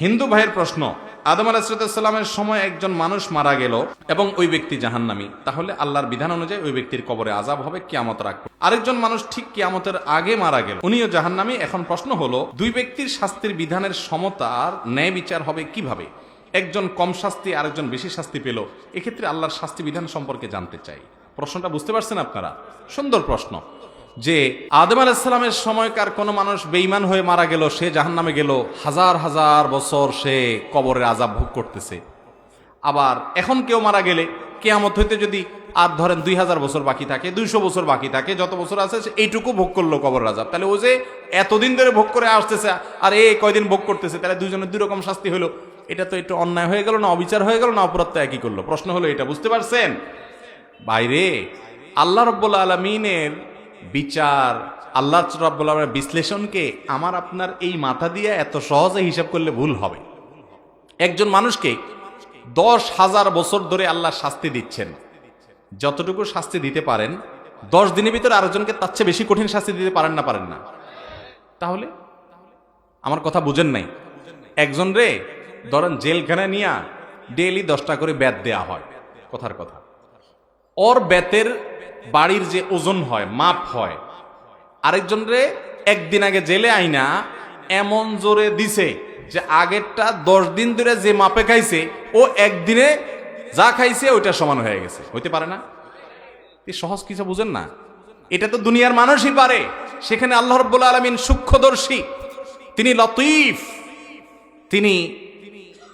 হিন্দু ভাইয়ের প্রশ্ন, আদম আলাহিসাল্লামের সময় একজন মানুষ মারা গেল এবং ওই ব্যক্তি জাহান্নামী। তাহলে আল্লাহর বিধান অনুযায়ী ওই ব্যক্তির কবরে আজাব হবে, কিয়ামত রাখবে আরেকজন মানুষ ঠিক কিয়ামতের আগে মারা গেল, উনিও জাহান্নামী। এখন প্রশ্ন হলো, দুই ব্যক্তির শাস্তির বিধানের সমতার ন্যায় বিচার হবে কীভাবে? একজন কম শাস্তি, আরেকজন বেশি শাস্তি পেল। এক্ষেত্রে আল্লাহর শাস্তি বিধান সম্পর্কে জানতে চাই। প্রশ্নটা বুঝতে পারছেন আপনারা? সুন্দর প্রশ্ন। যে আদম আলাহিসাল্লামের সময়কার কোনো মানুষ বেইমান হয়ে মারা গেল, সে জাহান নামে গেল, হাজার হাজার বছর সে কবরের আজাব ভোগ করতেছে। আবার এখন কেউ মারা গেলে, কেয়ামত হইতে যদি আর ধরেন দুই হাজার বছর বাকি থাকে, দুইশো বছর বাকি থাকে, যত বছর আছে এইটুকু ভোগ করল কবর আজাব তাহলে ও যে এতদিন ধরে ভোগ করে আসতেছে, আর এ কয়দিন ভোগ করতেছে, তাহলে দুজনের দুই রকম শাস্তি হলো। এটা তো একটু অন্যায় হয়ে গেল না, অবিচার হয়ে গেল না অপরাধ তো একই করল? প্রশ্ন হলো এটা, বুঝতে পারছেন? বাইরে আল্লাহ রব্বুল আলমিনের বিচার, আল্লাহ রব্বুল বিশ্লেষণকে আমার, আপনার এই মাথা দিয়ে এত সহজে হিসাব করলে ভুল হবে। একজন মানুষকে দশ হাজার বছর ধরে আল্লাহ শাস্তি দিচ্ছেন। যতটুকু শাস্তি দিতে পারেন, দশ দিনের ভিতরে আরেকজনকে তার চেয়ে বেশি কঠিন শাস্তি দিতে পারেন না পারেন না। তাহলে? আমার কথা বুঝেন নাই। একজন রে, ধরেন জেলখানায় নিয়া ডেইলি দশটা করে ব্যাত দেয়া হয়। কথার কথা। ওর বেতের বাড়ির যে ওজন হয়, মাপ হয়, আরেকজন রে একদিন আগে জেলে আইনা, এমন জোরে দিছে যে আগেরটা দশ দিন ধরে যে মাপে খাইছে, ও একদিনে যা খাইছে ওইটা সমান হয়ে গেছে। হইতে পারে না? সহজ কিছু বুঝেন না? এটা তো দুনিয়ার মানুষই পারে। সেখানে আল্লাহ রব্বুল আলমিন সূক্ষ্মদর্শী, তিনি লতিফ, তিনি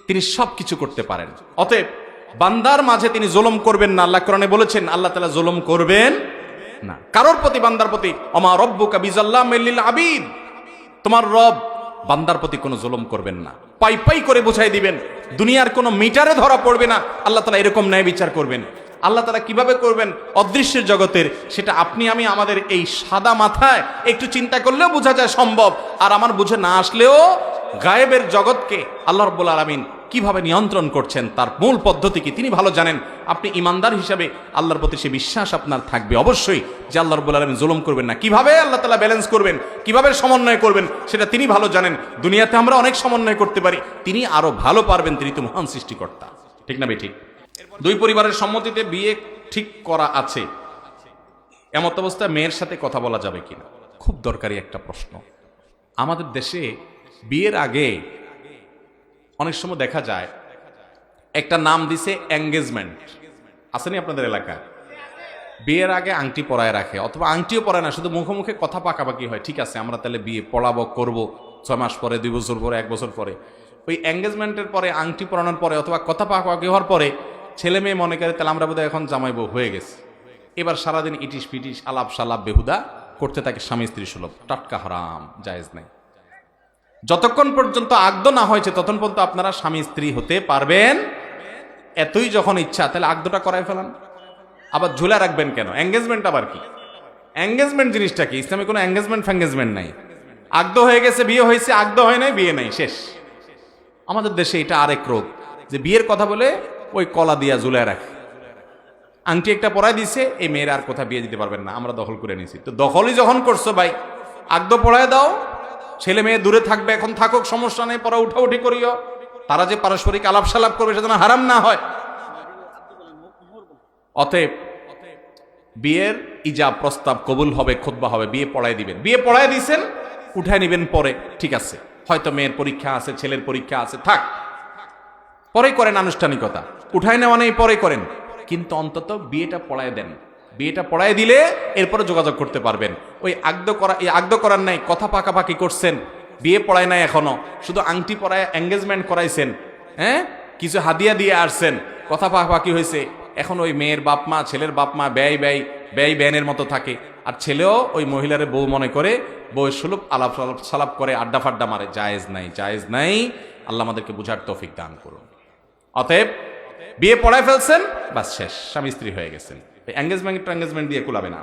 তিনি সব কিছু করতে পারেন। অতএব বান্দার মাঝে তিনি জুলুম করবেন না। আল্লাহ কোরআনে বলেছেন, আল্লাহ তালা জুলুম করবেন না। কারোর প্রতি, বান্দার প্রতি, অমা রব্বু কাবিজাল্লাহ আবিদ। তোমার রব বান্দার প্রতি কোনো জুলুম করবেন না। পাই পাই করে বুঝাই দিবেন, দুনিয়ার কোনো মিটারে ধরা পড়বে না। আল্লাহ তালা এরকম ন্যায় বিচার করবেন। আল্লাহ তালা কীভাবে করবেন? অদৃশ্যের জগতের, সেটা আপনি, আমি, আমাদের এই সাদা মাথায় একটু চিন্তা করলেও বোঝা যায় সম্ভব। আর আমার বুঝে না আসলেও গায়েবের জগৎকে আল্লাহ রব্বুল আলমিন কীভাবে নিয়ন্ত্রণ করছেন, তার মূল পদ্ধতি কি? তিনি ভালো জানেন। আপনি ইমানদার হিসাবে আল্লাহর প্রতি সে বিশ্বাস আপনার থাকবে। অবশ্যই যে আল্লাহ রব্বুল আলমিন জুলুম করবেন না। কীভাবে আল্লাহ তালা ব্যালেন্স করবেন? কীভাবে সমন্বয় করবেন? সেটা তিনি ভালো জানেন। দুনিয়াতে আমরা অনেক সমন্বয় করতে পারি। তিনি আরও ভালো পারবেন। তিনি তো মহান সৃষ্টিকর্তা। ঠিক না ঠিক। দুই পরিবারের সম্মতিতে বিয়ে ঠিক করা আছে। এমত অবস্থায় মেয়ের সাথে কথা বলা যাবে কিনা? খুব দরকারি একটা প্রশ্ন। আমাদের দেশে বিয়ের আগে অনেক সময় দেখা যায়, একটা নাম দিছে এঙ্গেজমেন্ট আসেনি আপনাদের এলাকায়? বিয়ের আগে আংটি পরায় রাখে, অথবা আংটিও পরায় না, শুধু মুখে মুখে কথা পাকাপাকি হয়, ঠিক আছে, আমরা তাহলে বিয়ে পড়াবো, করব, ছয় মাস পরে, দুই বছর পরে, এক বছর পরে। ওই এঙ্গেজমেন্টের পরে, আংটি পরানোর পরে, অথবা কথা পাকাপাকি হওয়ার পরে, ছেলে মেয়ে মনে করে, তাহলে আমরা বোধহয় এখন জামাই বউ হয়ে গেছে। এবার সারাদিন ইটিস পিটিস, আলাপ সালাপ, বেহুদা করতে থাকে স্বামী স্ত্রী সুলভ, টাটকা হারাম, জায়েজ নাই। যতক্ষণ পর্যন্ত আগদ না হয়েছে, ততক্ষণ পর্যন্ত আপনারা স্বামী স্ত্রী হতে পারবেন। এতই যখন ইচ্ছা, তাহলে আগদটা করাই ফেলান। আবার ঝুলে রাখবেন কেন? এঙ্গেজমেন্ট আবার কি? এঙ্গেজমেন্ট জিনিসটা কি? ইসলামে কোনো এঙ্গেজমেন্ট ফ্যাঙ্গেজমেন্ট নাই। আগদ হয়ে গেছে, বিয়ে হয়েছে আগদ হয় নাই, বিয়ে নাই, শেষ। আমাদের দেশে এটা আরেক রোগ, যে বিয়ের কথা বলে ওই কলা দিয়া ঝুলে রাখে। আংটি একটা পড়ায় দিছে, এই মেয়েরা আর কোথাও বিয়ে দিতে পারবেন না, আমরা দখল করে নিয়েছি। তো দখলই যখন করছ ভাই আগদ পড়ায় দাও ছেলে মেয়ে দূরে থাকবে, এখন থাকুক, সমস্যা নেই, পরে উঠাউঠি করিও। তারা যে পারস্পরিক আলাপ সালাপ করবে, সেজন্য হারাম না হয়। অতএব, বিয়ের ইজাব প্রস্তাব কবুল হবে খোদবা হবে, বিয়ে পড়ায় দিবেন। বিয়ে পড়ায় দিছেন, উঠায় নিবেন পরে, ঠিক আছে। হয়তো মেয়ের পরীক্ষা আছে, ছেলের পরীক্ষা আছে, থাক। পরে করেন আনুষ্ঠানিকতা। উঠায় নেওয়া নেই পরে করেন। কিন্তু অন্তত বিয়েটা পড়ায় দেন। বিয়েটা পড়ায় দিলে এরপরে যোগাযোগ করতে পারবেন। ওই আগদ করা এই আগদ করার নাই, কথা পাকাপাকি করছেন। বিয়ে পড়ায় নাই এখনও, শুধু আংটি পড়ায় এঙ্গেজমেন্ট করাইছেন হ্যাঁ? কিছু হাদিয়া দিয়ে আসছেন, কথা পাকাপাকি হয়েছে। এখন ওই মেয়ের বাপ মা, ছেলের বাপ মা ব্যয় ব্যয় ব্যয় ব্যানের মতো থাকে। আর ছেলেও ওই মহিলারে বউ মনে করে বউয়ের সুলভ আলাপ সালাপ সালাপ করে, আড্ডা ফাড্ডা মারে, জায়েজ নাই জায়েজ নাই। আল্লাহ আমাদেরকে বুঝার তৌফিক দান করুন। অতএব, বিয়ে পড়ায় ফেলছেন, বাস শেষ, স্বামী স্ত্রী হয়ে গেছেন। এঙ্গেজমেন্ট এঙ্গেজমেন্ট দিয়ে কুলাবে না।